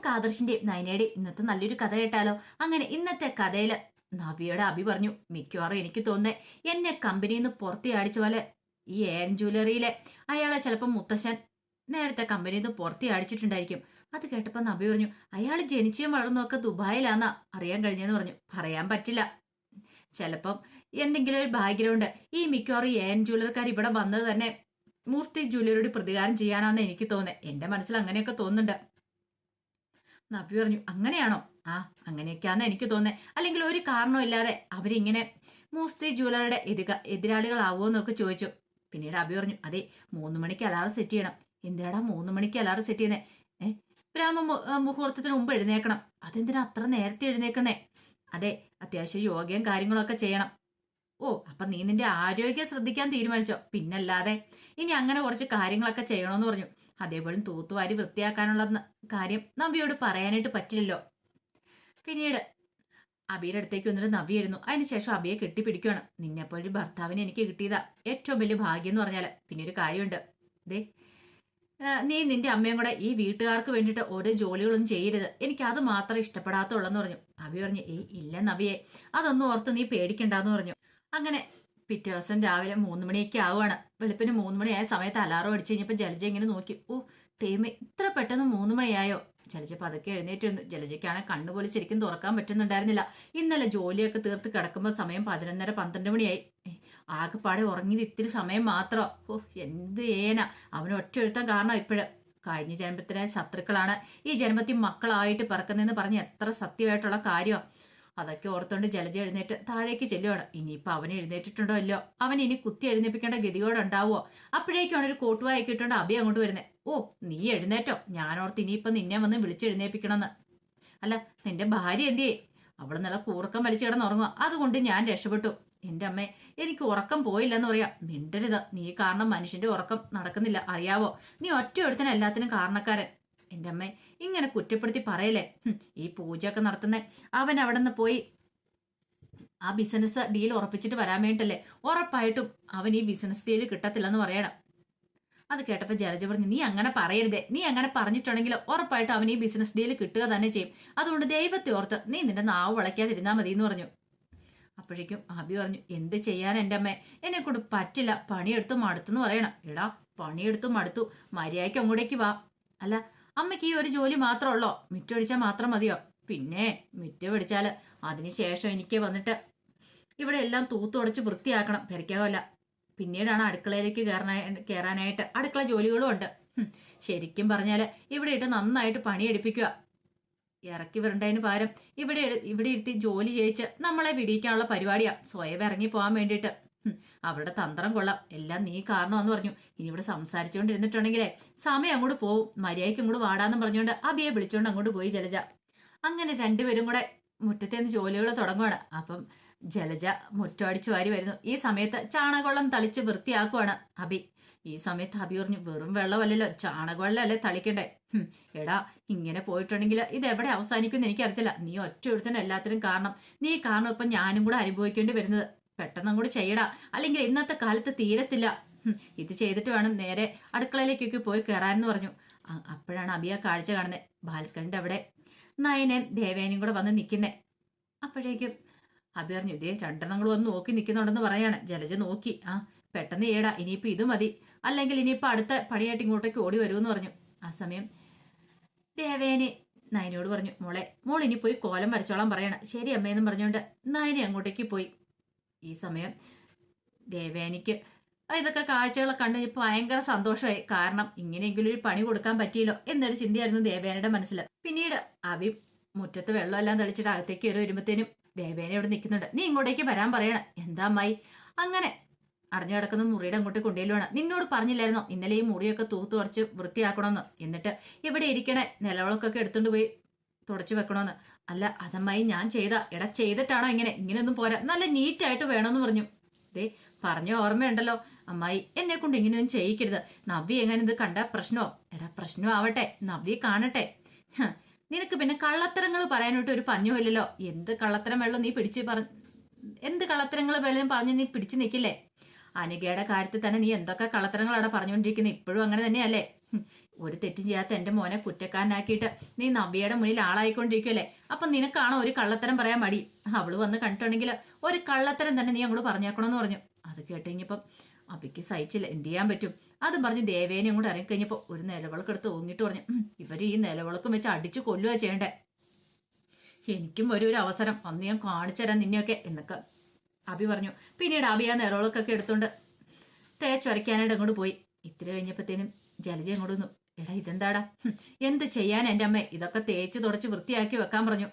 നമുക്ക് ആദർശിന്റെയും നയനയുടെയും ഇന്നത്തെ നല്ലൊരു കഥ കേട്ടാലോ? അങ്ങനെ ഇന്നത്തെ കഥയിൽ നവിയുടെ അഭി പറഞ്ഞു മിക്കവാറും എനിക്ക് തോന്നേ എന്നെ കമ്പനിയിൽ നിന്ന് പുറത്ത് അടിച്ച പോലെ ഈ ഏൻ ജ്വല്ലറിയിലെ അയാളെ ചിലപ്പോൾ മുത്തശ്ശൻ നേരത്തെ കമ്പനിയിൽ നിന്ന് പുറത്ത് അടിച്ചിട്ടുണ്ടായിരിക്കും. അത് കേട്ടപ്പോൾ നബി പറഞ്ഞു അയാൾ ജനിച്ചും വളർന്നൊക്കെ ദുബായിലാന്നാ അറിയാൻ കഴിഞ്ഞെന്ന് പറഞ്ഞു. പറയാൻ പറ്റില്ല. ചിലപ്പം എന്തെങ്കിലും ഒരു ബാക്ക്ഗ്രൗണ്ട് ഈ മിക്കവാറും ഏൻ ജ്വല്ലറിക്കാർ ഇവിടെ വന്നത് തന്നെ മൂർത്തി ജ്വല്ലറിയോട് പ്രതികാരം ചെയ്യാനാണെന്ന് എനിക്ക് തോന്നുന്നത് എന്റെ മനസ്സിൽ അങ്ങനെയൊക്കെ തോന്നുന്നുണ്ട്. നബി പറഞ്ഞു അങ്ങനെയാണോ? ആ അങ്ങനെയൊക്കെയാന്ന് എനിക്ക് തോന്നേ അല്ലെങ്കിൽ ഒരു കാരണമില്ലാതെ അവരിങ്ങനെ മൂസ്തി ജ്വല്ലറിയുടെ എതിക എതിരാളികളാവോ എന്നൊക്കെ ചോദിച്ചു. പിന്നീട് അബി പറഞ്ഞു അതെ മൂന്ന് മണിക്ക് അലാറം സെറ്റ് ചെയ്യണം. എന്തിനാടാ മൂന്ന് മണിക്ക് അലാറം സെറ്റ് ചെയ്യുന്നേ? ഏ ബ്രാഹ്മ മുഹൂർത്തത്തിന് മുമ്പ് എഴുന്നേക്കണം. അതെന്തിനാ അത്ര നേരത്തെ എഴുന്നേക്കുന്നേ? അതെ അത്യാവശ്യം യോഗയും കാര്യങ്ങളൊക്കെ ചെയ്യണം. ഓ അപ്പൊ നീ നിന്റെ ആരോഗ്യം ശ്രദ്ധിക്കാൻ തീരുമാനിച്ചോ? പിന്നല്ലാതെ ഇനി അങ്ങനെ കുറച്ച് കാര്യങ്ങളൊക്കെ ചെയ്യണമെന്ന് പറഞ്ഞു. അതേപോലെ തൂത്തുവാരി വൃത്തിയാക്കാനുള്ള കാര്യം നവ്യോട് പറയാനായിട്ട് പറ്റില്ലല്ലോ. പിന്നീട് അബിയുടെ അടുത്തേക്ക് വന്നിട്ട് ആയിരുന്നു അതിനുശേഷം അബിയെ കെട്ടിപ്പിടിക്കുകയാണ് നിന്നെപ്പോഴൊരു ഭർത്താവിനെ എനിക്ക് കിട്ടിയതാ. ഏറ്റവും വലിയ ഭാഗ്യം എന്ന് പറഞ്ഞാൽ പിന്നെ ഒരു കാര്യമുണ്ട്. ദേ നീ നിന്റെ അമ്മയും കൂടെ ഈ വീട്ടുകാർക്ക് വേണ്ടിയിട്ട് ഓരോ ജോലികളൊന്നും ചെയ്യരുത്. എനിക്ക് അത് മാത്രം ഇഷ്ടപ്പെടാത്തുള്ളെന്ന് പറഞ്ഞു. നവി പറഞ്ഞു ഏയ് ഇല്ല നവിയെ. അതൊന്നും ഓർത്ത് നീ പേടിക്കണ്ടെന്ന് പറഞ്ഞു. അങ്ങനെ പിറ്റേ ദിവസം രാവിലെ മൂന്ന് മണിയൊക്കെ ആവുകയാണ്. വെളുപ്പിന് മൂന്ന് മണിയായ സമയത്ത് അലാറം അടിച്ചു കഴിഞ്ഞപ്പോൾ ജലജ ഇങ്ങനെ നോക്കി. ഓ തേമ ഇത്ര പെട്ടെന്ന് മൂന്ന് മണിയായോ? ജലജ പതുക്കെ എഴുന്നേറ്റിരുന്നു ജലജയ്ക്കാണെങ്കിൽ കണ്ണുപോലെ ശരിക്കും തുറക്കാൻ പറ്റുന്നുണ്ടായിരുന്നില്ല. ഇന്നലെ ജോലിയൊക്കെ തീർത്ത് കിടക്കുമ്പോൾ സമയം പതിനൊന്നര പന്ത്രണ്ട് മണിയായി. ആകെപ്പാടെ ഉറങ്ങിയത് ഇത്തിരി സമയം മാത്രം. ഓ എന്ത് ഏന. അവന് ഒറ്റ എഴുത്താൻ കാരണം ഇപ്പോഴും. കഴിഞ്ഞ ജന്മത്തിലെ ശത്രുക്കളാണ് ഈ ജന്മത്തിൽ മക്കളായിട്ട് പിറക്കുന്നതെന്ന് പറഞ്ഞ് എത്ര സത്യമായിട്ടുള്ള കാര്യമാണ് അതൊക്കെ ഓർത്തോണ്ട് ജലജ എഴുന്നേറ്റ് താഴേക്ക് ചെല്ലുവാണ്. ഇനിയിപ്പോൾ അവൻ എഴുന്നേറ്റിട്ടുണ്ടോ ഇല്ലയോ അവൻ ഇനി കുത്തി എഴുന്നേപ്പിക്കേണ്ട ഗതികോടുണ്ടാവുമോ അപ്പോഴേക്കാണ് ഒരു കോട്ടുവായൊക്കെ ഇട്ടുകൊണ്ട് അബി അങ്ങോട്ട് വരുന്നത് ഓ നീ എഴുന്നേറ്റോ? ഞാനോർത്ത് ഇനിയിപ്പം നിന്നെ വന്ന് വിളിച്ചെഴുന്നേപ്പിക്കണമെന്ന്. അല്ല നിന്റെ ഭാര്യ എന്തിയേ? അവൾ നല്ല കൂർക്കം വലിച്ചു കിടന്നുറങ്ങുക അതുകൊണ്ട് ഞാൻ രക്ഷപ്പെട്ടു. എന്റെ അമ്മേ എനിക്ക് ഉറക്കം പോയില്ലെന്ന് പറയാം. മിണ്ടരുത്. നീ കാരണം മനുഷ്യന്റെ ഉറക്കം നടക്കുന്നില്ല. അറിയാവോ? നീ ഒറ്റ ഒരുത്തന എല്ലാത്തിനും കാരണക്കാരൻ. എന്റെ അമ്മ ഇങ്ങനെ കുറ്റപ്പെടുത്തി പറയലേ ഈ പൂജയൊക്കെ നടത്തുന്ന. അവൻ അവിടെ നിന്ന് പോയി ആ ബിസിനസ് ഡീൽ ഉറപ്പിച്ചിട്ട് വരാൻ വേണ്ടിട്ടല്ലേ? ഉറപ്പായിട്ടും അവൻ ഈ ബിസിനസ് ഡീൽ കിട്ടത്തില്ലെന്ന് പറയണം. അത് കേട്ടപ്പോൾ ജലജ പറഞ്ഞു നീ അങ്ങനെ പറയരുതേ. നീ അങ്ങനെ പറഞ്ഞിട്ടുണ്ടെങ്കിൽ ഉറപ്പായിട്ടും അവൻ ഈ ബിസിനസ് ഡീൽ കിട്ടുക തന്നെ ചെയ്യും. അതുകൊണ്ട് ദൈവത്തെ ഓർത്ത് നീ നിന്റെ നാവ് വളയ്ക്കാതിരുന്നാൽ മതി എന്ന് പറഞ്ഞു. അപ്പോഴേക്കും അബി പറഞ്ഞു എന്ത് ചെയ്യാൻ എന്റെ അമ്മേ എന്നെ കൊണ്ട് പറ്റില്ല. പണിയെടുത്ത് എന്ന് പറയണം. എടാ പണിയെടുത്ത് മടുത്തു. മര്യാദയ്ക്ക് അങ്ങോട്ടേക്ക് വാ. അല്ല അമ്മയ്ക്ക് ഈ ഒരു ജോലി മാത്രമുള്ളോ മിറ്റൊടിച്ചാൽ മാത്രം മതിയോ? പിന്നെ മിറ്റ് പിടിച്ചാൽ അതിനുശേഷം എനിക്ക് വന്നിട്ട് ഇവിടെ എല്ലാം തൂത്തുടച്ച് വൃത്തിയാക്കണം. പെരയ്ക്കാവല്ല പിന്നീടാണ് അടുക്കളയിലേക്ക് കയറാനായി കയറാനായിട്ട് അടുക്കള ജോലികളും ഉണ്ട്. ശരിക്കും പറഞ്ഞാൽ ഇവിടെ ഇട്ട് നന്നായിട്ട് പണിയെടുപ്പിക്കുക. ഇറക്കി വരണ്ടതിന് പകരം ഇവിടെ ഇവിടെ ഇരുത്തി ജോലി ചെയ്യിച്ച് നമ്മളെ വിടിയിക്കാനുള്ള പരിപാടിയാണ് സ്വയം ഇറങ്ങി പോകാൻ വേണ്ടിയിട്ട്. അവരുടെ തന്ത്രം കൊള്ളാം. എല്ലാം നീ കാരണമെന്ന് പറഞ്ഞു. ഇനി ഇവിടെ സംസാരിച്ചുകൊണ്ടിരുന്നിട്ടുണ്ടെങ്കിലേ സമയം അങ്ങോട്ട് പോവും. മര്യാദയ്ക്ക് അങ്ങോട്ട് വാടാന്ന് പറഞ്ഞുകൊണ്ട് അബിയെ വിളിച്ചുകൊണ്ട് അങ്ങോട്ട് പോയി ജലജ. അങ്ങനെ രണ്ടുപേരും കൂടെ മുറ്റത്തേന്ന് ജോലികൾ തുടങ്ങുകയാണ് അപ്പം ജലജ മുറ്റടിച്ചു വാരി വരുന്നു. ഈ സമയത്ത് ചാണകവെള്ളം തളിച്ച് വൃത്തിയാക്കുവാണ് അബി. ഈ സമയത്ത് അബി പറഞ്ഞു വെറും വെള്ളമല്ലല്ലോ. ചാണകവെള്ളമല്ലേ തളിക്കണ്ടേ? എടാ ഇങ്ങനെ പോയിട്ടുണ്ടെങ്കിൽ ഇത് എവിടെ അവസാനിക്കുമെന്ന് എനിക്കറിയത്തില്ല. നീ ഒറ്റ ഒരുത്തന്നെ എല്ലാത്തിനും കാരണം. നീ കാരണം ഇപ്പം ഞാനും കൂടെ അനുഭവിക്കേണ്ടി വരുന്നത്. പെട്ടെന്ന് അങ്ങോട്ട് ചെയ്യടാ. അല്ലെങ്കിൽ ഇന്നത്തെ കാലത്ത് തീരത്തില്ല. ഇത് ചെയ്തിട്ട് വേണം നേരെ അടുക്കളയിലേക്കൊക്കെ പോയി കയറാനെന്ന് പറഞ്ഞു. അപ്പോഴാണ് അബിയ കാഴ്ച കാണുന്നത് ബാൽക്കണിന്റെ അവിടെ നയനേം ദേവേനയും കൂടെ വന്ന് നിൽക്കുന്നേ അപ്പോഴേക്കും അബി പറഞ്ഞു ഇതേ രണ്ടെണ്ണം കൂടെ വന്ന് നോക്കി നിൽക്കുന്നുണ്ടെന്ന് പറയാണ്. ജലജ നോക്കി. ആ പെട്ടെന്ന് ചെയ്യടാ. ഇനിയിപ്പോൾ ഇത് മതി. അല്ലെങ്കിൽ ഇനിയിപ്പോൾ അടുത്ത പണിയായിട്ട് ഇങ്ങോട്ടേക്ക് ഓടി വരുമെന്ന് പറഞ്ഞു. ആ സമയം ദേവേനെ നയനോട് പറഞ്ഞു മോളെ മോൾ ഇനി പോയി കോലം വരച്ചോളാൻ പറയണം. ശരി അമ്മയെന്നും പറഞ്ഞുകൊണ്ട് നയനെ അങ്ങോട്ടേക്ക് പോയി. ഈ സമയം. ദേവേനിക്ക് ഇതൊക്കെ കാഴ്ചകളൊക്കെ കണ്ട് ഇപ്പൊ ഭയങ്കര സന്തോഷമായി. കാരണം ഇങ്ങനെയെങ്കിലും ഒരു പണി കൊടുക്കാൻ പറ്റിയല്ലോ എന്നൊരു ചിന്തയായിരുന്നു ദേവേനയുടെ മനസ്സിൽ. പിന്നീട് അവി മുറ്റത്ത് വെള്ളമെല്ലാം തെളിച്ചിട്ട് അകത്തേക്ക് കയറി വരുമ്പത്തേനും ദേവേന ഇവിടെ നിൽക്കുന്നുണ്ട്. നീ ഇങ്ങോട്ടേക്ക് വരാൻ പറയണം. എന്താ അമ്മായി? അങ്ങനെ അടഞ്ഞു കിടക്കുന്ന മുറിയുടെ അങ്ങോട്ട് കൊണ്ടുപോയില്ലാണ് നിന്നോട് പറഞ്ഞില്ലായിരുന്നോ? ഇന്നലെ ഈ മുറിയൊക്കെ തൂത്ത് കുറച്ച് വൃത്തിയാക്കണമെന്ന്. എന്നിട്ട് ഇവിടെ ഇരിക്കണേ? നിലവിളക്കൊക്കെ എടുത്തുകൊണ്ട് പോയി തുടച്ചു വെക്കണമെന്ന് അല്ല അതമ്മായി ഞാൻ ചെയ്ത എടാ ചെയ്തിട്ടാണോ ഇങ്ങനെ? ഇങ്ങനെയൊന്നും പോരാ. നല്ല നീറ്റായിട്ട് വേണമെന്ന് പറഞ്ഞു. ദേ പറഞ്ഞ ഓർമ്മയുണ്ടല്ലോ. അമ്മായി എന്നെ കൊണ്ട് ഇങ്ങനെയൊന്നും ചെയ്യിക്കരുത്. നവ്യ എങ്ങനെ ഇത് കണ്ട പ്രശ്നോ? എടാ പ്രശ്നം ആവട്ടെ. നവ്യ കാണട്ടെ. നിനക്ക് പിന്നെ കള്ളത്തരങ്ങൾ പറയാനായിട്ട് ഒരു പഞ്ഞുമില്ലല്ലോ എന്ത് കള്ളത്തരം വെള്ളം നീ പിടിച്ച് പറ എന്ത് കള്ളത്തരങ്ങൾ വെള്ളം പറഞ്ഞ് നീ പിടിച്ചു നിൽക്കില്ലേ അനികയുടെ കാര്യത്തിൽ തന്നെ നീ എന്തൊക്കെ കള്ളത്തരങ്ങളാണ് പറഞ്ഞുകൊണ്ടിരിക്കുന്നത് ഇപ്പോഴും അങ്ങനെ തന്നെയല്ലേ? ഒരു തെറ്റും ചെയ്യാത്ത എന്റെ മോനെ കുറ്റക്കാരനാക്കിയിട്ട് നീ നവ്യയുടെ മുന്നിൽ ആളായിക്കൊണ്ടിരിക്കുമല്ലേ അപ്പൊ നിനക്കാണോ ഒരു കള്ളത്തരം പറയാൻ മടി? അവൾ വന്ന് കണ്ടിട്ടുണ്ടെങ്കിൽ ഒരു കള്ളത്തരം തന്നെ നീ അങ്ങോട്ട് പറഞ്ഞേക്കണമെന്ന് പറഞ്ഞു. അത് കേട്ട് കഴിഞ്ഞപ്പം അബിക്ക് സഹിച്ചില്ല. എന്ത് ചെയ്യാൻ പറ്റും? അത് പറഞ്ഞ് ദേവേനെ കൂടെ ഇറങ്ങിക്കഴിഞ്ഞപ്പോൾ ഒരു നിലവിളക്കെടുത്ത് ഓങ്ങിട്ട് പറഞ്ഞു ഇവർ ഈ നിലവിളക്കും വെച്ച് അടിച്ചു കൊല്ലുക ചെയ്യണ്ടേ? എനിക്കും ഒരു ഒരു അവസരം. അന്ന് ഞാൻ കാണിച്ചു തരാം നിന്നെയൊക്കെ എന്നൊക്കെ അബി പറഞ്ഞു. പിന്നീട് അബി ആ നിലവിളക്കൊക്കെ എടുത്തോണ്ട് തേച്ചൊരയ്ക്കാനായിട്ട് അങ്ങോട്ട് പോയി. ഇത്തിരി കഴിഞ്ഞപ്പോഴത്തേനും ജലജ അങ്ങോട്ട് എടാ ഇതെന്താടാ? എന്ത് ചെയ്യാൻ എന്റെ അമ്മ? ഇതൊക്കെ തേച്ച് തുടച്ച് വൃത്തിയാക്കി വെക്കാൻ പറഞ്ഞു.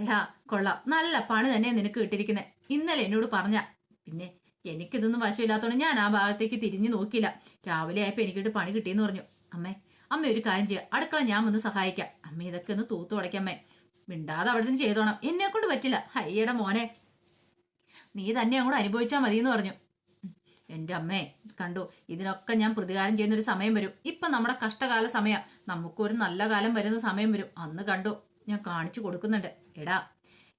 എടാ കൊള്ളാം. നല്ല പണി തന്നെ നിനക്ക് കിട്ടിയിരിക്കുന്നത് ഇന്നലെ എന്നോട് പറഞ്ഞ. പിന്നെ എനിക്കിതൊന്നും വശമില്ലാത്തതുകൊണ്ട് ഞാൻ ആ ഭാഗത്തേക്ക് തിരിഞ്ഞു നോക്കിയില്ല. രാവിലെ ആയപ്പോൾ എനിക്കിട്ട് പണി കിട്ടിയെന്ന് പറഞ്ഞു. അമ്മേ അമ്മ ഒരു കാര്യം ചെയ്യുക അടുക്കള ഞാൻ വന്ന് സഹായിക്കാം. അമ്മ ഇതൊക്കെ ഒന്ന് തൂത്തു തുടയ്ക്കമ്മേ മിണ്ടാതെ അവിടെ നിന്ന് ചെയ്തോണം. എന്നെ കൊണ്ട് പറ്റില്ല. അയ്യടെ മോനെ. നീ തന്നെ അങ്ങോട്ട് അനുഭവിച്ചാൽ മതി എന്ന് പറഞ്ഞു. എന്റെ അമ്മേ കണ്ടു? ഇതിനൊക്കെ ഞാൻ പ്രതികാരം ചെയ്യുന്ന ഒരു സമയം വരും. ഇപ്പൊ നമ്മുടെ കഷ്ടകാല സമയം. നമുക്കൊരു നല്ല കാലം വരുന്ന സമയം വരും. അന്ന് കണ്ടു? ഞാൻ കാണിച്ചു കൊടുക്കുന്നുണ്ട്. എടാ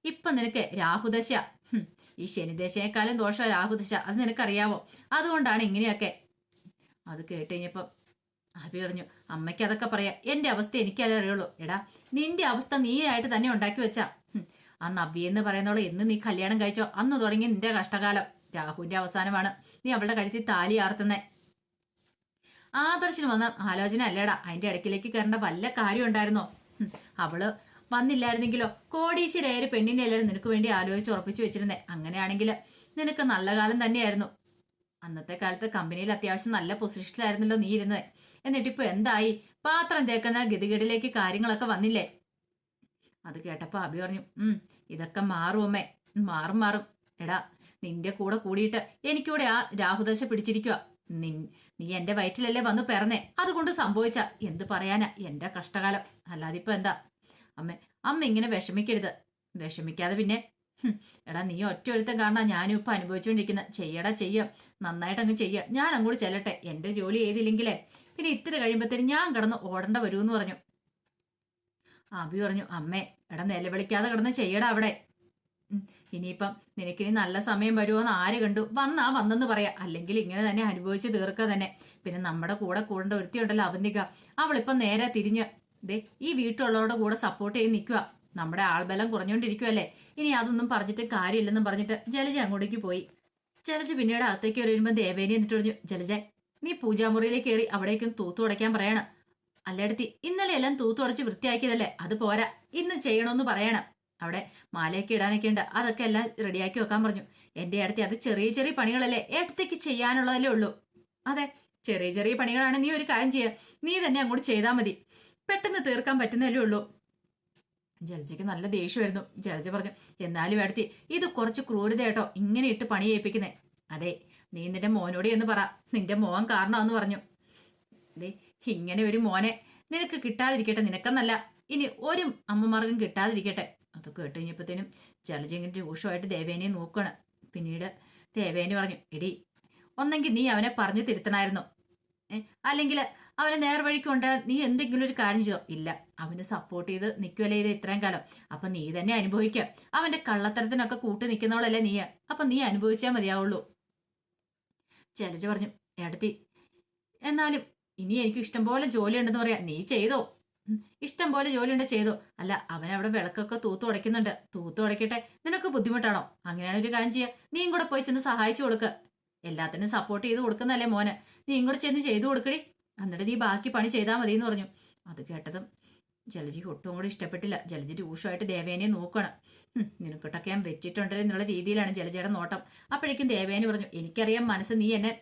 ഇപ്പൊ നിനക്ക് രാഹുദശ ഈ ശനിദശയേക്കാളും ദോഷം രാഹുദശ. അത് നിനക്കറിയാവോ? അതുകൊണ്ടാണ് ഇങ്ങനെയൊക്കെ. അത് കേട്ട് അഭി പറഞ്ഞു അമ്മയ്ക്ക് അതൊക്കെ പറയാം. എന്റെ അവസ്ഥ എനിക്കല്ലേ അറിയുള്ളൂ. എടാ നിന്റെ അവസ്ഥ നീയായിട്ട് തന്നെ ഉണ്ടാക്കി വെച്ചാ. അന്ന് നവ്യ എന്ന് പറയുന്നവളെ എന്ന് നീ കല്യാണം കഴിച്ചോ? അന്ന് തുടങ്ങി നിന്റെ കഷ്ടകാലം രാഹുവിന്റെ അവസാനമാണ്. നീ അവളുടെ കഴുത്തിൽ താലി ആർത്തുന്നേ? ആദർശിന് വന്ന ആലോചന അല്ലേടാ അതിന്റെ ഇടയ്ക്കിലേക്ക് കയറേണ്ട വല്ല കാര്യം ഉണ്ടായിരുന്നോ? അവൾ വന്നില്ലായിരുന്നെങ്കിലോ? കോടീശ്വരായ ഒരു പെണ്ണിനെ എല്ലാവരും നിനക്ക് വേണ്ടി ആലോചിച്ച് ഉറപ്പിച്ചു വെച്ചിരുന്നേ. അങ്ങനെയാണെങ്കിൽ നിനക്ക് നല്ല കാലം തന്നെയായിരുന്നു. അന്നത്തെ കാലത്ത് കമ്പനിയിൽ അത്യാവശ്യം നല്ല പൊസിഷനിലായിരുന്നല്ലോ നീ ഇരുന്നത് എന്നിട്ട് എന്നിട്ടിപ്പോ എന്തായി? പാത്രം തേക്കുന്ന ഗതികേടിലേക്ക് കാര്യങ്ങളൊക്കെ വന്നില്ലേ? അത് കേട്ടപ്പോ അഭി പറഞ്ഞു ഉം ഇതൊക്കെ മാറുമേ മാറും മാറും. എടാ നിന്റെ കൂടെ കൂടിയിട്ട് എനിക്കൂടെ ആ രാഹുദശ പിടിച്ചിരിക്കുക നീ എന്റെ വയറ്റിലല്ലേ വന്നു പിറന്നേ? അതുകൊണ്ട് സംഭവിച്ച. എന്ത് പറയാനാ? എന്റെ കഷ്ടകാലം. അല്ലാതെ ഇപ്പൊ എന്താ? അമ്മ അമ്മ ഇങ്ങനെ വിഷമിക്കരുത്. വിഷമിക്കാതെ പിന്നെ എടാ നീ ഒറ്റ ഒരുത്തം കാരണം ഞാനും ഇപ്പൊ അനുഭവിച്ചുകൊണ്ടിരിക്കുന്ന ചെയ്യടാ ചെയ്യ. നന്നായിട്ട് അങ്ങ് ചെയ്യ. ഞാൻ അങ്ങോട്ട് ചെല്ലട്ടെ. എന്റെ ജോലി ചെയ്തില്ലെങ്കിലേ പിന്നെ ഇത്തിരി കഴിയുമ്പത്തേനും ഞാൻ കിടന്ന് ഓടേണ്ട വരുമെന്ന് പറഞ്ഞു. അബി പറഞ്ഞു അമ്മേ എടാ നിലവിളിക്കാതെ കിടന്ന് ചെയ്യടാ അവിടെ. ഇനിയിപ്പം നിനക്കിനി നല്ല സമയം വരുമോ എന്ന് ആര് കണ്ടു? വന്നാ വന്നെന്ന് പറയാം. അല്ലെങ്കിൽ ഇങ്ങനെ തന്നെ അനുഭവിച്ച് തീർക്കുക തന്നെ. പിന്നെ നമ്മുടെ കൂടെ കൂടേണ്ട ഒരുത്തിയുണ്ടല്ലോ അവന്തിക. അവളിപ്പം നേരെ തിരിഞ്ഞ് ദേ ഈ വീട്ടിലുള്ളവരുടെ കൂടെ സപ്പോർട്ട് ചെയ്ത് നിൽക്കുക നമ്മുടെ ആൾബലം കുറഞ്ഞുകൊണ്ടിരിക്കുവല്ലേ? ഇനി അതൊന്നും പറഞ്ഞിട്ട് കാര്യമില്ലെന്നും പറഞ്ഞിട്ട് ജലജ അങ്ങോട്ടേക്ക് പോയി. ജലജ പിന്നീട് അകത്തേക്ക് വരുമ്പോൾ ദേവേനി എന്നിട്ട് പറഞ്ഞു ജലജ നീ പൂജാമുറിയിലേക്ക് കയറി അവിടേക്കും തൂത്തു തുടയ്ക്കാൻ പറയണം. അല്ലേടത്തി ഇന്നലെ എല്ലാം തൂത്തു തുടച്ച് വൃത്തിയാക്കിയതല്ലേ? അത് പോരാ. ഇന്ന് ചെയ്യണമെന്ന് പറയണം. അവിടെ മാലയൊക്കെ ഇടാനൊക്കെ ഉണ്ട്. അതൊക്കെ എല്ലാം റെഡിയാക്കി വെക്കാൻ പറഞ്ഞു. എന്റെ അടുത്ത് അത് ചെറിയ ചെറിയ പണികളല്ലേ എടുത്തേക്ക് ചെയ്യാനുള്ളതല്ലേ ഉള്ളൂ. അതെ ചെറിയ ചെറിയ പണികളാണ് നീ ഒരു കാര്യം ചെയ്യുക. നീ തന്നെ അങ്ങോട്ട് ചെയ്താൽ മതി. പെട്ടെന്ന് തീർക്കാൻ പറ്റുന്നതല്ലേ ഉള്ളൂ. ജലജയ്ക്ക് നല്ല ദേഷ്യമായിരുന്നു. ജലജ പറഞ്ഞു എന്നാലും അടുത്തി ഇത് കുറച്ച് ക്രൂരത കേട്ടോ. ഇങ്ങനെ ഇട്ട് പണി ചെയ്യിപ്പിക്കുന്നേ. അതെ നീ നിന്റെ മോനോട് എന്ന് പറ. നിന്റെ മോൻ കാരണമെന്ന് പറഞ്ഞു. ദേ ഇങ്ങനെ ഒരു മോനെ നിനക്ക് കിട്ടാതിരിക്കട്ടെ. നിനക്കെന്നല്ല. ഇനി ഒരു അമ്മമാർഗം കിട്ടാതിരിക്കട്ടെ. അത് കേട്ട് കഴിഞ്ഞപ്പോഴത്തേനും ജലജ ഇങ്ങനെ രൂക്ഷമായിട്ട് ദേവേനെ നോക്കുകയാണ് പിന്നീട് ദേവേനെ പറഞ്ഞു എടി ഒന്നെങ്കിൽ നീ അവനെ പറഞ്ഞു തിരുത്തണമായിരുന്നു അല്ലെങ്കിൽ അവനെ നേർവഴിക്ക് കൊണ്ടുവരാൻ നീ എന്തെങ്കിലും ഒരു കാര്യം ചെയ്തോ? ഇല്ല അവന് സപ്പോർട്ട് ചെയ്ത് നിൽക്കുമല്ലേ ഇത് ഇത്രയും കാലം. അപ്പൊ നീ തന്നെ അനുഭവിക്കുക അവന്റെ കള്ളത്തരത്തിനൊക്കെ കൂട്ടി നിൽക്കുന്നവളല്ലേ നീ. അപ്പൊ നീ അനുഭവിച്ചാൽ മതിയാവുള്ളൂ. ജലജ പറഞ്ഞു എടത്തി എന്നാലും ഇനി എനിക്ക് ഇഷ്ടം പോലെ ജോലി ഉണ്ടെന്ന് പറയാം. നീ ചെയ്തോ? ഇഷ്ടം പോലെ ജോലി ഉണ്ട് ചെയ്തോ. അല്ല അവൻ അവിടെ വിളക്കൊക്കെ തൂത്തു ഉടയ്ക്കുന്നുണ്ട്. തൂത്തു ഉടയ്ക്കട്ടെ. നിനക്ക് ബുദ്ധിമുട്ടാണോ? അങ്ങനെയാണ് ഒരു കാര്യം ചെയ്യുക നീയും കൂടെ പോയി ചെന്ന് സഹായിച്ചു കൊടുക്ക. എല്ലാത്തിനും സപ്പോർട്ട് ചെയ്ത് കൊടുക്കുന്നല്ലേ മോന്. നീയും കൂടെ ചെന്ന് ചെയ്തു കൊടുക്കടി. എന്നിട്ട് നീ ബാക്കി പണി ചെയ്താൽ മതി എന്ന് പറഞ്ഞു. അത് കേട്ടതും ജലജിക്ക് ഒട്ടും കൂടെ ഇഷ്ടപ്പെട്ടില്ല. ജലജി രൂക്ഷമായിട്ട് ദേവേനെ നോക്കണം നിനക്കിട്ടൊക്കെ ഞാൻ വെച്ചിട്ടുണ്ടല്ലോ എന്നുള്ള രീതിയിലാണ് ജലജയുടെ നോട്ടം. അപ്പോഴേക്കും ദേവേനെ പറഞ്ഞു എനിക്കറിയാം മനസ്സ് നീ എന്നെ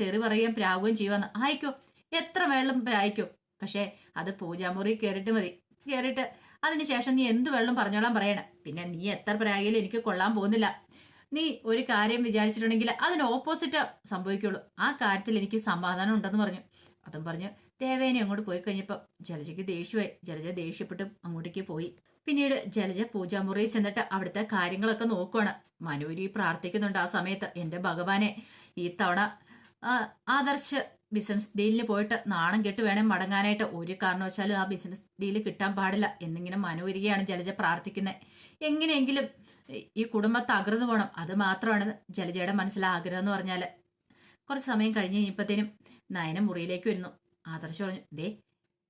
തെറി പറയുകയും പ്രാവുകയും ചെയ്യുമെന്ന് ആയിക്കോ. എത്ര വെള്ളം പ്രായിക്കോ. പക്ഷേ അത് പൂജാമുറി കയറിയിട്ട് മതി. കയറിയിട്ട് അതിനുശേഷം നീ എന്ത് വെള്ളം പറഞ്ഞോളാൻ പറയണം. പിന്നെ നീ എത്ര പ്രായാലും എനിക്ക് കൊള്ളാൻ പോകുന്നില്ല. നീ ഒരു കാര്യം വിചാരിച്ചിട്ടുണ്ടെങ്കിൽ അതിന് ഓപ്പോസിറ്റ് സംഭവിക്കുള്ളൂ. ആ കാര്യത്തിൽ എനിക്ക് സമാധാനം ഉണ്ടെന്ന് പറഞ്ഞു. അതും പറഞ്ഞ് ദേവേനെ അങ്ങോട്ട് പോയി കഴിഞ്ഞപ്പോൾ ജലജയ്ക്ക് ദേഷ്യമായി. ജലജ ദേഷ്യപ്പെട്ട് അങ്ങോട്ടേക്ക് പോയി. പിന്നീട് ജലജ പൂജാമുറിയിൽ ചെന്നിട്ട് അവിടുത്തെ കാര്യങ്ങളൊക്കെ നോക്കുവാണ്. മനുവിരി പ്രാർത്ഥിക്കുന്നുണ്ട് ആ സമയത്ത്. എന്റെ ഭഗവാനെ ഈ തവണ ആദർശ് ബിസിനസ് ഡീലിന് പോയിട്ട് നാണം കെട്ട് വേണേ മടങ്ങാനായിട്ട് ഒരു കാരണവശാലും ആ ബിസിനസ് ഡീൽ കിട്ടാൻ പാടില്ല. എന്നിങ്ങനെ മനോരികയാണ് ജലജ പ്രാർത്ഥിക്കുന്നത് എങ്ങനെയെങ്കിലും ഈ- കുടുംബം തകർന്നു പോകണം അത് മാത്രമാണ് ജലജയുടെ മനസ്സിൽ ആഗ്രഹം എന്ന് പറഞ്ഞാൽ കുറച്ച് സമയം കഴിഞ്ഞ് കഴിഞ്ഞപ്പോഴത്തേനും നയന മുറിയിലേക്ക് വരുന്നു. ആദർശ് പറഞ്ഞു ദേ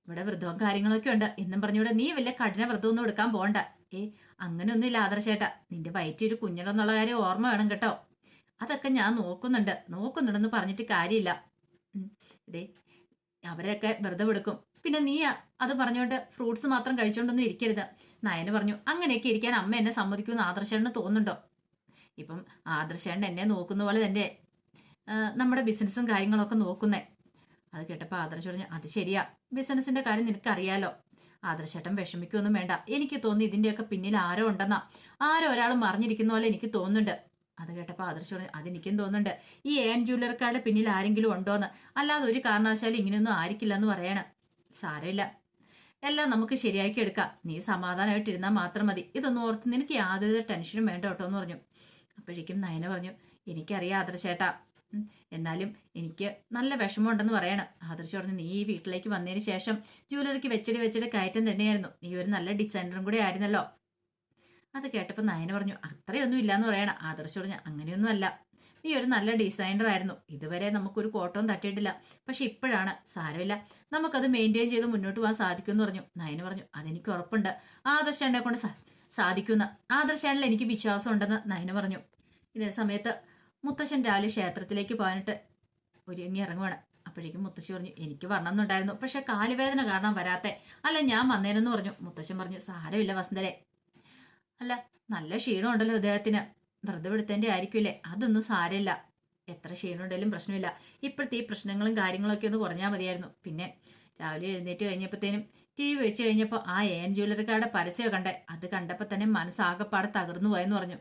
ഇവിടെ വ്രതവും കാര്യങ്ങളൊക്കെ ഉണ്ട്. എന്നും പറഞ്ഞുകൂടെ നീ വലിയ കഠിന വ്രതമൊന്നും എടുക്കാൻ പോകണ്ട ഏ അങ്ങനെയൊന്നുമില്ല ആദർശേട്ടാ. നിന്റെ വയറ്റി ഒരു കുഞ്ഞിടെന്നുള്ള കാര്യം ഓർമ്മ വേണം കേട്ടോ. അതൊക്കെ ഞാൻ നോക്കുന്നുണ്ട്. നോക്കുന്നുണ്ടെന്ന് പറഞ്ഞിട്ട് കാര്യമില്ല. ദേ അവരൊക്കെ വെറുതെ വിടുക്കും. പിന്നെ നീ അത് പറഞ്ഞുകൊണ്ട് ഫ്രൂട്ട്സ് മാത്രം കഴിച്ചുകൊണ്ടൊന്നും ഇരിക്കരുത്. നയന് പറഞ്ഞു അങ്ങനെയൊക്കെ ഇരിക്കാൻ അമ്മ എന്നെ സമ്മതിക്കുമെന്ന് ആദർശേണ്ണന് തോന്നുന്നുണ്ടോ? ഇപ്പം ആദർശേണ്ണൻ എന്നെ നോക്കുന്ന പോലെ തന്നെ നമ്മുടെ ബിസിനസ്സും കാര്യങ്ങളൊക്കെ നോക്കുന്നേ. അത് കേട്ടപ്പോൾ ആദർശ് പറഞ്ഞു അത് ശരിയാ. ബിസിനസ്സിന്റെ കാര്യം നിനക്കറിയാലോ. ആദർശേട്ടൻ വിഷമിക്കൊന്നും വേണ്ട. എനിക്ക് തോന്നി ഇതിന്റെയൊക്കെ പിന്നിൽ ആരോ ഉണ്ടെന്നാ. ആരോ ഒരാൾ മറിഞ്ഞിരിക്കുന്ന പോലെ എനിക്ക് തോന്നുന്നുണ്ട്. അത് കേട്ടപ്പോൾ ആദർശ് പറഞ്ഞു അതെനിക്കും തോന്നുന്നുണ്ട്. ഈ ഏൺ ജ്വല്ലറിക്കാരുടെ പിന്നിൽ ആരെങ്കിലും ഉണ്ടോന്ന്. അല്ലാതെ ഒരു കാരണവശാലും ഇങ്ങനെയൊന്നും ആയിരിക്കില്ല എന്ന് പറയണം. സാരമില്ല. എല്ലാം നമുക്ക് ശരിയാക്കി എടുക്കാം. നീ സമാധാനമായിട്ടിരുന്നാൽ മാത്രം മതി. ഇതൊന്നും ഓർത്ത് നിനക്ക് യാതൊരു ടെൻഷനും വേണ്ട കേട്ടോ എന്ന് പറഞ്ഞു. അപ്പോഴേക്കും നയന പറഞ്ഞു എനിക്കറിയാം ആദർശേട്ടാ. എന്നാലും എനിക്ക് നല്ല വിഷമമുണ്ടെന്ന് പറയണം. ആദർശ് പറഞ്ഞു നീ ഈ വീട്ടിലേക്ക് വന്നതിന് ശേഷം ജ്വല്ലറിക്ക് വെച്ചടി വെച്ചടി കയറ്റം തന്നെയായിരുന്നു. നീ ഒരു നല്ല ഡിസൈനറും കൂടെ ആയിരുന്നല്ലോ. അത് കേട്ടപ്പോൾ നയന പറഞ്ഞു അത്രയൊന്നും ഇല്ലാന്ന് പറയണം. ആദർശ് പറഞ്ഞു അങ്ങനെയൊന്നും അല്ല. നീ ഒരു നല്ല ഡിസൈനർ ആയിരുന്നു. ഇതുവരെ നമുക്കൊരു കോട്ടവും തട്ടിയിട്ടില്ല. പക്ഷെ ഇപ്പോഴാണ്. സാരമില്ല. നമുക്കത് മെയിന്റെയിൻ ചെയ്ത് മുന്നോട്ട് പോകാൻ സാധിക്കുമെന്ന് പറഞ്ഞു. നയന പറഞ്ഞു അതെനിക്ക് ഉറപ്പുണ്ട്. ആദർശ് എന്നെ കൊണ്ട് സാധിക്കുന്ന ആദർശാനിൽ എനിക്ക് വിശ്വാസം ഉണ്ടെന്ന് നയന പറഞ്ഞു. ഇതേ സമയത്ത് മുത്തശ്ശൻ രാവിലെ ക്ഷേത്രത്തിലേക്ക് പോകാനിട്ട് ഒരുങ്ങി ഇറങ്ങുവാണ്. അപ്പോഴേക്കും മുത്തശ്ശി പറഞ്ഞു എനിക്ക് വരണമെന്നുണ്ടായിരുന്നു. പക്ഷെ കാലുവേദന കാരണം വരാത്തെ. അല്ല ഞാൻ വന്നേനെന്ന് പറഞ്ഞു. മുത്തശ്ശൻ പറഞ്ഞു സാരമില്ല വസന്തരെ അല്ല നല്ല ക്ഷീണമുണ്ടല്ലോ അദ്ദേഹത്തിന് വെറുതെ എടുത്തതിന്റെ ആയിരിക്കില്ലേ അതൊന്നും സാരമില്ല. എത്ര ക്ഷീണമുണ്ടെങ്കിലും പ്രശ്നമില്ല. ഇപ്പോഴത്തെ ഈ പ്രശ്നങ്ങളും കാര്യങ്ങളൊക്കെ ഒന്ന് കുറഞ്ഞാൽ മതിയായിരുന്നു. പിന്നെ രാവിലെ എഴുന്നേറ്റ് കഴിഞ്ഞപ്പോഴത്തേനും ടി വി വെച്ച് കഴിഞ്ഞപ്പോൾ ആ ഏൻ ജ്വല്ലറിക്കാരുടെ പരസ്യം കണ്ടേ. അത് കണ്ടപ്പോൾ തന്നെ മനസ്സാകപ്പാടെ തകർന്നു പോയെന്ന് പറഞ്ഞു.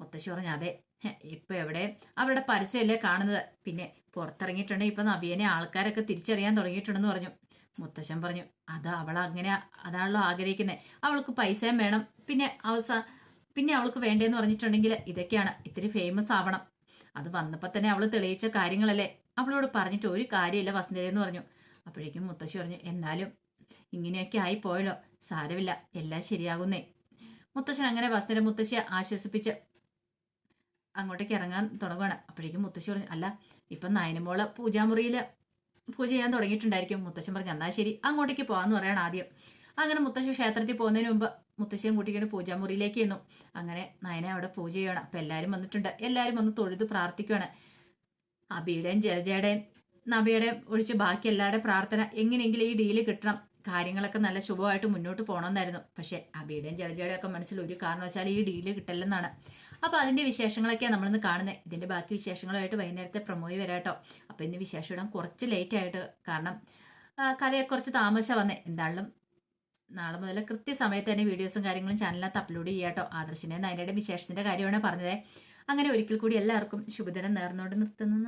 മുത്തശ്ശി പറഞ്ഞു അതെ ഇപ്പം ഇപ്പൊ എവിടെ? അവരുടെ പരസ്യമല്ലേ കാണുന്നത്. പിന്നെ പുറത്തിറങ്ങിയിട്ടുണ്ടെങ്കിൽ ഇപ്പൊ നവീനെ ആൾക്കാരൊക്കെ തിരിച്ചറിയാൻ തുടങ്ങിയിട്ടുണ്ടെന്ന് പറഞ്ഞു. മുത്തശ്ശൻ പറഞ്ഞു അത് അവൾ അങ്ങനെ അതാണല്ലോ ആഗ്രഹിക്കുന്നത് അവൾക്ക് പൈസയും വേണം. പിന്നെ അവസാ പിന്നെ അവൾക്ക് വേണ്ടേന്ന് പറഞ്ഞിട്ടുണ്ടെങ്കിൽ ഇതൊക്കെയാണ്. ഇത്തിരി ഫേമസ് ആവണം. അത് വന്നപ്പോൾ തന്നെ അവൾ തെളിയിച്ച കാര്യങ്ങളല്ലേ. അവളോട് പറഞ്ഞിട്ട് ഒരു കാര്യമില്ല വസന്തയെന്ന് പറഞ്ഞു. അപ്പോഴേക്കും മുത്തശ്ശി പറഞ്ഞു എന്നാലും ഇങ്ങനെയൊക്കെ ആയി പോയല്ലോ. സാരമില്ല. എല്ലാം ശരിയാകുന്നേ. മുത്തശ്ശൻ അങ്ങനെ വസന്തര മുത്തശ്ശിയെ ആശ്വസിപ്പിച്ച് അങ്ങോട്ടേക്ക് ഇറങ്ങാൻ തുടങ്ങുകയാണ് അപ്പോഴേക്കും മുത്തശ്ശി പറഞ്ഞു അല്ല ഇപ്പം നയനമോൾ പൂജാമുറിയിൽ പൂജ ചെയ്യാൻ തുടങ്ങിയിട്ടുണ്ടായിരിക്കും. മുത്തശ്ശൻ പറഞ്ഞു എന്നാൽ ശരി അങ്ങോട്ടേക്ക് പോകാമെന്ന് പറയണം ആദ്യം. അങ്ങനെ മുത്തശ്ശി ക്ഷേത്രത്തിൽ പോകുന്നതിന് മുമ്പ് മുത്തശ്ശിയും കൂട്ടിക്കൊണ്ട് പൂജാമുറിയിലേക്ക് ചെന്നു. അങ്ങനെ നയനെ അവിടെ പൂജ ചെയ്യണം. അപ്പം എല്ലാവരും വന്നിട്ടുണ്ട്. എല്ലാവരും വന്ന് തൊഴുത് പ്രാർത്ഥിക്കുകയാണ് അബിയുടെയും ജലജയുടെയും നബിയുടെയും ഒഴിച്ച് ബാക്കി എല്ലാവരുടെയും പ്രാർത്ഥന എങ്ങനെയെങ്കിലും ഈ ഡീൽ കിട്ടണം. കാര്യങ്ങളൊക്കെ നല്ല ശുഭമായിട്ട് മുന്നോട്ട് പോകണമെന്നായിരുന്നു. പക്ഷേ അബിയുടെയും ജലജയുടെയും ഒക്കെ മനസ്സിൽ ഒരു കാരണവശാലും ഈ ഡീൽ കിട്ടില്ലെന്നാണ്. അപ്പോൾ അതിന്റെ വിശേഷങ്ങളൊക്കെയാണ് നമ്മളിന്ന് കാണുന്നത് ഇതിന്റെ ബാക്കി വിശേഷങ്ങളുമായിട്ട് വൈകുന്നേരത്തെ പ്രൊമോയി വരാട്ടോ അപ്പോൾ ഇന്ന് വിശേഷം ഇടാൻ കുറച്ച് ലേറ്റ് ആയിട്ട് കാരണം കഥയെ കുറച്ച് താമസം വന്നേ. എന്തായാലും നാളെ മുതൽ കൃത്യസമയത്ത് തന്നെ വീഡിയോസും കാര്യങ്ങളും ചാനലിനകത്ത് അപ്ലോഡ് ചെയ്യാട്ടോ ആദർശിനെ നയനയുടെ വിശേഷത്തിന്റെ കാര്യമാണ് പറഞ്ഞത്. അങ്ങനെ ഒരിക്കൽ കൂടി എല്ലാവർക്കും ശുഭദിനം നേർന്നുകൊണ്ട് നിർത്തുന്നു.